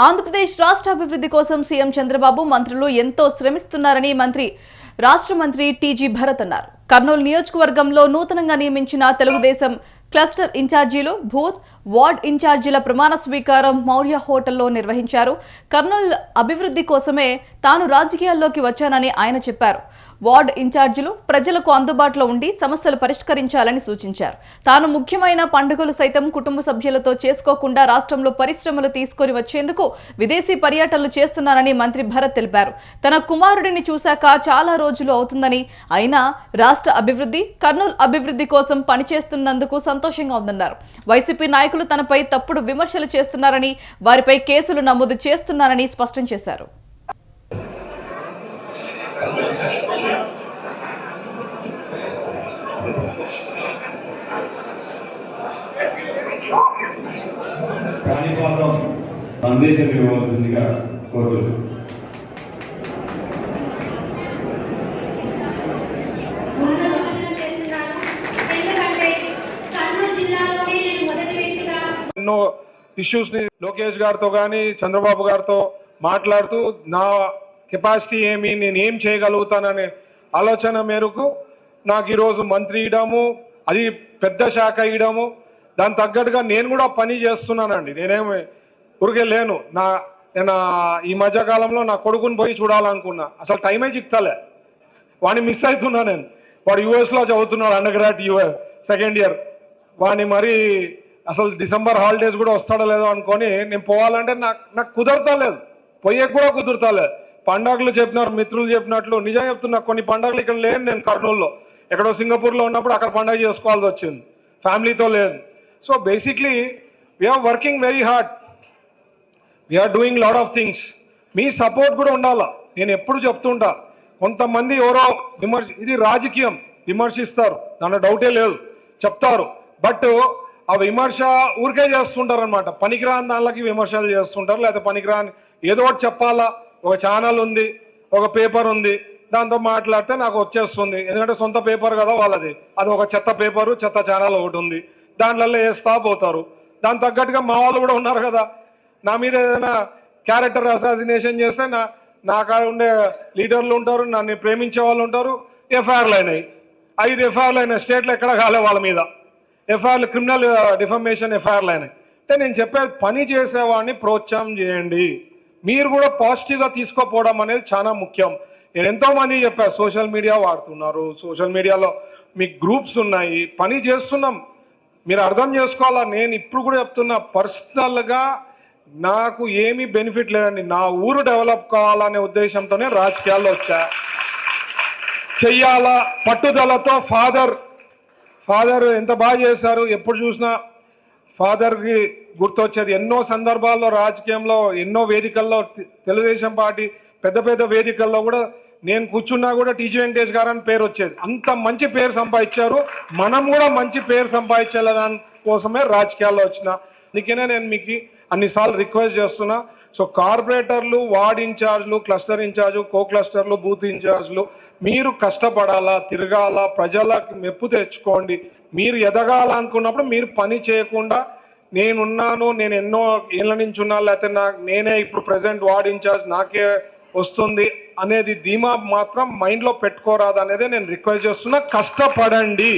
ఆంధ్రప్రదేశ్ రాష్ట్ర అభివృద్ధి కోసం సీఎం చంద్రబాబు మంత్రులు ఎంతో శ్రమిస్తున్నారని మంత్రి రాష్ట్ర మంత్రి టీజీ భరత్ అన్నారు. కర్నూలు నియోజకవర్గంలో నూతనంగా నియమించిన తెలుగుదేశం క్లస్టర్ ఇన్ఛార్జీలు బూత్ వార్డ్ ఇన్ఛార్జీల ప్రమాణ స్వీకారం మౌర్య హోటల్లో నిర్వహించారు. కర్నూలు అభివృద్ధి కోసమే తాను రాజకీయాల్లోకి వచ్చానని ఆయన చెప్పారు. వార్డ్ ఇన్ఛార్జీలు ప్రజలకు అందుబాటులో ఉండి సమస్యలు పరిష్కరించాలని సూచించారు. తాను ముఖ్యమైన పండుగలు సైతం కుటుంబ సభ్యులతో చేసుకోకుండా రాష్ట్రంలో పరిశ్రమలు తీసుకొని వచ్చేందుకు విదేశీ పర్యటనలు చేస్తున్నారని మంత్రి భరత్ తెలిపారు. తన కుమారుడిని చూశాక చాలా రోజులు అవుతుందని అయినా రాష్ట్ర అభివృద్ధి కర్నూలు అభివృద్ధి కోసం పనిచేస్తున్నందుకు సంతోషంగా ఉందన్నారు. వైసీపీ నాయకులు తనపై తప్పుడు విమర్శలు చేస్తున్నారని వారిపై కేసులు నమోదు చేస్తున్నారని స్పష్టం చేశారు. సందేశం ఇవ్వవలసిందిగా కోరుతున్నాను ఎన్నో ఇష్యూస్ని లోకేష్ గారితో కానీ చంద్రబాబు గారితో మాట్లాడుతూ నా కెపాసిటీ ఏమి నేను ఏం చేయగలుగుతాననే ఆలోచన మేరకు నాకు ఈరోజు మంత్రి ఇవ్వడము అది పెద్ద శాఖ ఇవ్వడము దాని తగ్గట్టుగా నేను కూడా పని చేస్తున్నానండి. నేనేమి ఊరికే లేను. నా నేను ఈ మధ్యకాలంలో నా కొడుకుని పోయి చూడాలనుకున్నా. అసలు టైమే చిక్తలే. వాడిని మిస్ అవుతున్నా నేను. వాడు యుఎస్లో చదువుతున్నాడు అండర్ గ్రాడ్ సెకండ్ ఇయర్ వాడిని మరి అసలు డిసెంబర్ హాలిడేస్ కూడా వస్తాడో లేదో అనుకొని నేను పోవాలంటే నాకు నాకు కుదరతలేదు పోయే కూడా కుదరతలేదు పండగలు చెప్పినారు మిత్రులు చెప్పినట్లు. నిజం చెప్తున్నా కొన్ని పండగలు ఇక్కడ లేను నేను కర్నూలులో. ఎక్కడో సింగపూర్లో ఉన్నప్పుడు అక్కడ పండగ చేసుకోవాల్సి వచ్చింది. ఫ్యామిలీతో లేదు. So basically we're working very hard we're doing lot of things me support కూడా ఉండాలా? నేను ఎప్పుడు చెప్తుంటా. కొంతమంది ఎవరో విమర్శ ఇది రాజకీయం. విమర్శిస్తారు. దాంట్లో డౌటే లేదు. చెప్తారు. బట్ ఆ విమర్శ ఊరికే చేస్తుంటారు అనమాట పనికిరాని దానిలోకి విమర్శలు చేస్తుంటారు. లేకపోతే పనికిరాని ఏదో ఒకటి చెప్పాలా. ఒక ఛానల్ ఉంది. ఒక పేపర్ ఉంది. దాంతో మాట్లాడితే నాకు వచ్చేస్తుంది. ఎందుకంటే సొంత పేపర్ కదా వాళ్ళది. అది ఒక చెత్త పేపరు చెత్త ఛానల్ ఒకటి ఉంది. దాంట్లో వేస్తా పోతారు. దాని తగ్గట్టుగా మా వాళ్ళు కూడా ఉన్నారు కదా. నా మీద ఏదైనా క్యారెక్టర్ అసాసినేషన్ చేస్తే నా నా కాడ ఉండే లీడర్లు ఉంటారు నన్ను ప్రేమించే వాళ్ళు ఉంటారు ఎఫ్ఐఆర్లు అయినాయి. ఐదు ఎఫ్ఐఆర్లు అయినాయి స్టేట్లో ఎక్కడ కాలే వాళ్ళ మీద. ఎఫ్ఐఆర్లు క్రిమినల్ డిఫర్మేషన్ uh, ఎఫ్ఐఆర్లు అయినాయి. అంటే నేను చెప్పేది పని చేసేవాడిని ప్రోత్సాహం చేయండి. మీరు కూడా పాజిటివ్గా తీసుకోపోవడం అనేది చాలా ముఖ్యం. నేను ఎంతోమంది చెప్పాను సోషల్ మీడియా వాడుతున్నారు. సోషల్ మీడియాలో మీకు గ్రూప్స్ ఉన్నాయి. పని చేస్తున్నాం. మీరు అర్థం చేసుకోవాలా? నేను ఇప్పుడు కూడా చెప్తున్నా పర్సనల్గా నాకు ఏమీ బెనిఫిట్ లేదండి. నా ఊరు డెవలప్ కావాలనే ఉద్దేశంతోనే రాజకీయాల్లో వచ్చా. చెయ్యాలా? పట్టుదలతో ఫాదర్ ఫాదర్ ఎంత బాగా చేశారు ఎప్పుడు చూసినా ఫాదర్కి గుర్తొచ్చేది. ఎన్నో సందర్భాల్లో రాజకీయంలో ఎన్నో వేదికల్లో తెలుగుదేశం పార్టీ పెద్ద పెద్ద వేదికల్లో కూడా నేను కూర్చున్నా కూడా టీజీ వెంకటేష్ గారు అని పేరు వచ్చేది. అంత మంచి పేరు సంపాదించారు. మనం కూడా మంచి పేరు సంపాదించాలని కోసమే రాజకీయాల్లో వచ్చిన. అందుకనే నేను మీకు అన్నిసార్లు రిక్వెస్ట్ చేస్తున్నా. సో కార్పొరేటర్లు వార్డ్ ఇన్ఛార్జ్లు క్లస్టర్ ఇన్ఛార్జ్ కో క్లస్టర్లు బూత్ ఇన్ఛార్జ్లు మీరు కష్టపడాలా తిరగాల ప్రజలకు మెప్పు తెచ్చుకోండి. మీరు ఎదగాలనుకున్నప్పుడు మీరు పని చేయకుండా నేనున్నాను నేను ఎన్నో ఏళ్ళ నుంచి ఉన్నా లేకపోతే నాకు నేనే ఇప్పుడు ప్రజెంట్ వార్డ్ ఇన్ఛార్జ్ నాకే వస్తుంది అనేది ధీమా మాత్రం మైండ్లో పెట్టుకోరాదు అనేది నేను రిక్వెస్ట్ చేస్తున్నా. కష్టపడండి.